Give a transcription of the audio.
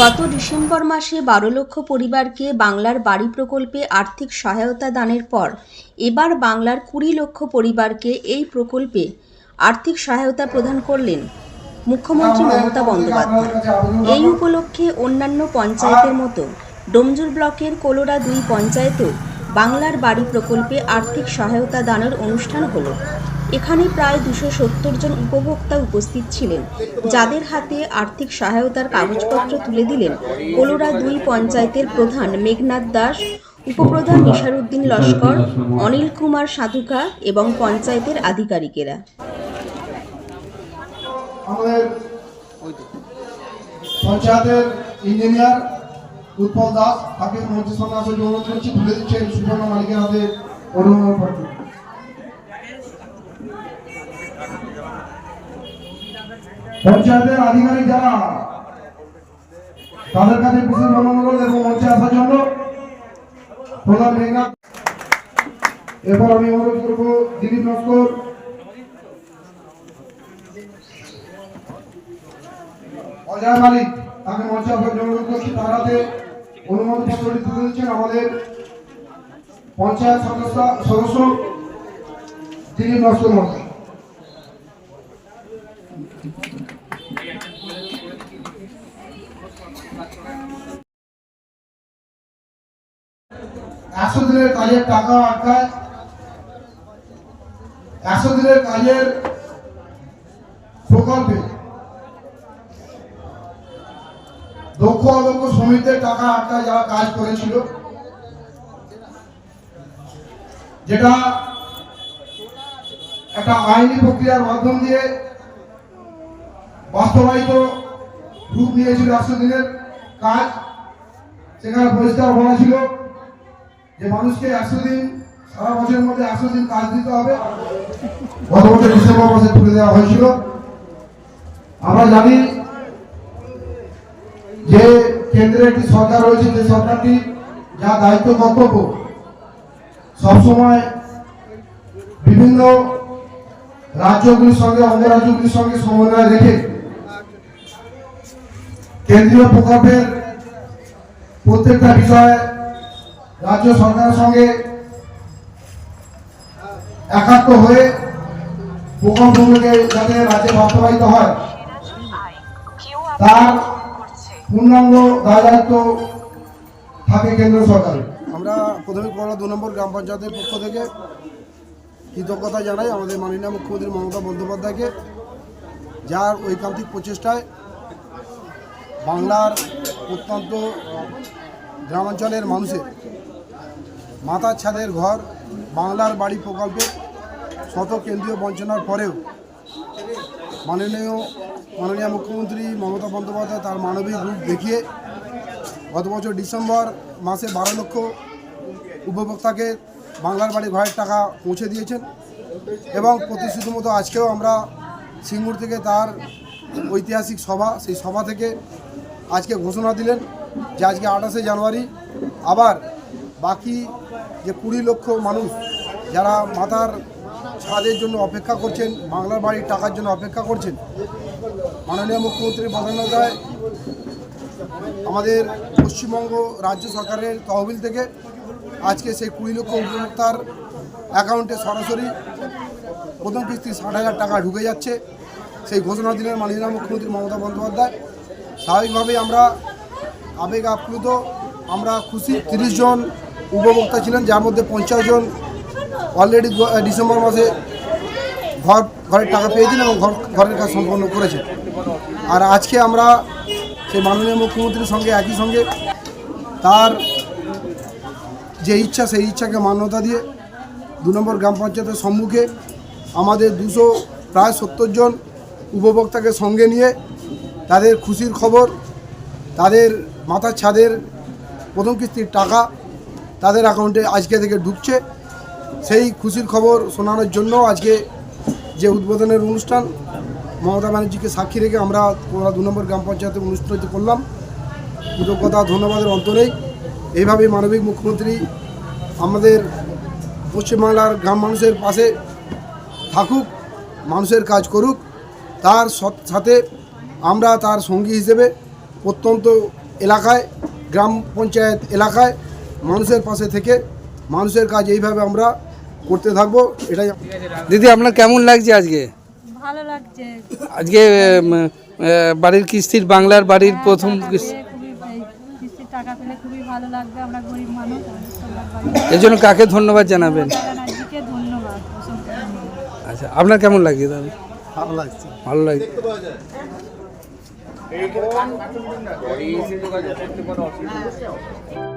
গত ডিসেম্বর মাসে বারো লক্ষ পরিবারকে বাংলার বাড়ি প্রকল্পে আর্থিক সহায়তা দানের পর এবার বাংলার কুড়ি লক্ষ পরিবারকে এই প্রকল্পে আর্থিক সহায়তা প্রদান করলেন মুখ্যমন্ত্রী মমতা বন্দ্যোপাধ্যায়। এই উপলক্ষে অন্যান্য পঞ্চায়েতের মতো ডোমজুর ব্লকের কোলোরা দুই পঞ্চায়েতেও বাংলার বাড়ি প্রকল্পে আর্থিক সহায়তা দানের অনুষ্ঠান হলো। এখানে প্রায় দুশো সত্তর জন উপভোক্তা উপস্থিত ছিলেন। যাদের হাতে আর্থিক সহায়তার কাগজপত্র তুলে দিলেন কোলোরা দুই পঞ্চায়েতের প্রধান মেঘনাথ দাস, উপপ্রধান নিশারুদ্দিন লস্কর, অনিল কুমার সাধুকা এবং পঞ্চায়েতের আধিকারিকেরা। পঞ্চায়েতের ইঞ্জিনিয়ার উৎপল দাস, তাকে অনুরোধ করছি তুলে দিচ্ছেন মালিকের হাতে অনুমোদন পঞ্চায়েতের আধিকারিক যারা, তাদের কাছে বিশেষ অনুরোধ এবং মঞ্চে আসার জন্য প্রধান মেঘনাথ এরপর আমি অনুরোধ করব দিলীপ নস্কর। অজয় মালিক তাকে মঞ্চে আসার জন্য অনুরোধ করছি। তার হাতে অনুমোদন পত্রটি তুলে দিচ্ছেন আমাদের পঞ্চায়েত সদস্য সদস্য দিলীপ নস্কর মহাশয় একশো দিনের কাজের টাকা আটকায়। একশো দিনের কাজের প্রকল্পে দক্ষ অদক্ষ শ্রমিকদের টাকা আটকায় যারা কাজ করেছিল, যেটা একটা আইনি প্রক্রিয়ার মাধ্যম দিয়ে বাস্তবায়িত রূপ নিয়েছিল একশো দিনের কাজ। সেখানে পরিষ্কার ছিল যে মানুষকে একশো দিন সারা বছরের মধ্যে একশো দিন কাজ দিতে হবে। গত বছর ডিসেম্বর মাসে তুলে দেওয়া হয়েছিল। আমরা জানি যে কেন্দ্রে একটি সরকার রয়েছে, যে সরকারটি যা দায়িত্ব কর্তব্য, সবসময় বিভিন্ন রাজ্যগুলির সঙ্গে, অঙ্গরাজ্যগুলির সঙ্গে সমন্বয় রেখে কেন্দ্রীয় প্রকল্পের প্রত্যেকটা বিষয়ে রাজ্য সরকারের সঙ্গে একাত্ম হয়ে প্রকল্পগুলোকে যাতে রাজ্যে বাস্তবায়িত হয়, তার পূর্ণাঙ্গ দায় দায়িত্ব থাকে কেন্দ্র সরকারের। আমরা প্রথমে পড়া দু নম্বর গ্রাম পঞ্চায়েতের পক্ষ থেকে কৃতজ্ঞতা জানাই আমাদের মাননীয় মুখ্যমন্ত্রী মমতা বন্দ্যোপাধ্যায়কে, যার ঐকান্তিক প্রচেষ্টায় বাংলার অত্যন্ত গ্রামাঞ্চলের মানুষের মাথার ছাদের ঘর, বাংলার বাড়ি প্রকল্পে শত কেন্দ্রীয় বঞ্চনার পরেও মাননীয় মাননীয় মুখ্যমন্ত্রী মমতা বন্দ্যোপাধ্যায় তার মানবিক রূপ দেখিয়ে গত বছর ডিসেম্বর মাসে বারো লক্ষ উপভোক্তাকে বাংলার বাড়ি ঘরের টাকা পৌঁছে দিয়েছেন এবং প্রতিশ্রুতি মতো আজকেও আমরা সিঙ্গুর থেকে তার ঐতিহাসিক সভা, সেই সভা থেকে আজকে ঘোষণা দিলেন যে আজকে আঠাশে জানুয়ারি আবার বাকি যে কুড়ি লক্ষ মানুষ যারা মাথার ছাদের জন্য অপেক্ষা করছেন, বাংলার বাড়ির টাকার জন্য অপেক্ষা করছেন, মাননীয় মুখ্যমন্ত্রী বন্দ্যোপাধ্যায় আমাদের পশ্চিমবঙ্গ রাজ্য সরকারের তহবিল থেকে আজকে সেই কুড়ি লক্ষ উপভোক্তার অ্যাকাউন্টে সরাসরি প্রথম কিস্তি ষাট হাজার টাকা ঢুকে যাচ্ছে। সেই ঘোষণা দিলেন মাননীয় মুখ্যমন্ত্রী মমতা বন্দ্যোপাধ্যায়। স্বাভাবিকভাবেই আমরা আবেগ আপ্লুত আমরা খুশি। তিরিশ জন উপভোক্তা ছিলেন, যার মধ্যে পঞ্চাশ জন অলরেডি ডিসেম্বর মাসে ঘর, ঘরের টাকা পেয়েছেন এবং ঘর, ঘরের কাজ সম্পন্ন করেছেন। আর আজকে আমরা সেই মাননীয় মুখ্যমন্ত্রীর সঙ্গে, একই সঙ্গে তার যে ইচ্ছা, সেই ইচ্ছাকে মান্যতা দিয়ে দু নম্বর গ্রাম পঞ্চায়েতের সম্মুখে আমাদের দুশো প্রায় সত্তর জন উপভোক্তাকে সঙ্গে নিয়ে তাদের খুশির খবর, তাদের মাথার ছাদের প্রথম কিস্তির টাকা তাদের অ্যাকাউন্টে আজকে থেকে ঢুকছে। সেই খুশির খবর শোনানোর জন্য আজকে যে উদ্বোধনের অনুষ্ঠান, মমতা ব্যানার্জিকে সাক্ষী রেখে আমরা দু নম্বর গ্রাম পঞ্চায়েতে অনুষ্ঠিত করলাম। কৃতজ্ঞতা, ধন্যবাদের অন্তরেই এইভাবেই মানবিক মুখ্যমন্ত্রী আমাদের পশ্চিমবাংলার গ্রাম মানুষের পাশে থাকুক, মানুষের কাজ করুক, তার সাথে আমরা তার সঙ্গী হিসেবে প্রত্যন্ত এলাকায় গ্রাম পঞ্চায়েত এলাকায় মানুষের পাশে থেকে মানুষের কাজ এইভাবে আমরা করতে থাকব এটাই দিদি আপনার কেমন লাগছে আজকে? ভালো লাগছে। আজকে বাড়ির কিস্তির বাংলার বাড়ির প্রথম টাকা কিস্তি। পেয়ে খুবই এই কিস্তির টাকা পেলে খুবই ভালো লাগবে আমরা গরিব মানুষ আমাদের সবার বাড়ি এর জন্য কাকে ধন্যবাদ জানাবেন? আচ্ছা আপনার কেমন লাগছে দাদা? ভালো লাগছে। ভালো লাগছে। যোগাযোগ করতে পারো অসুবিধা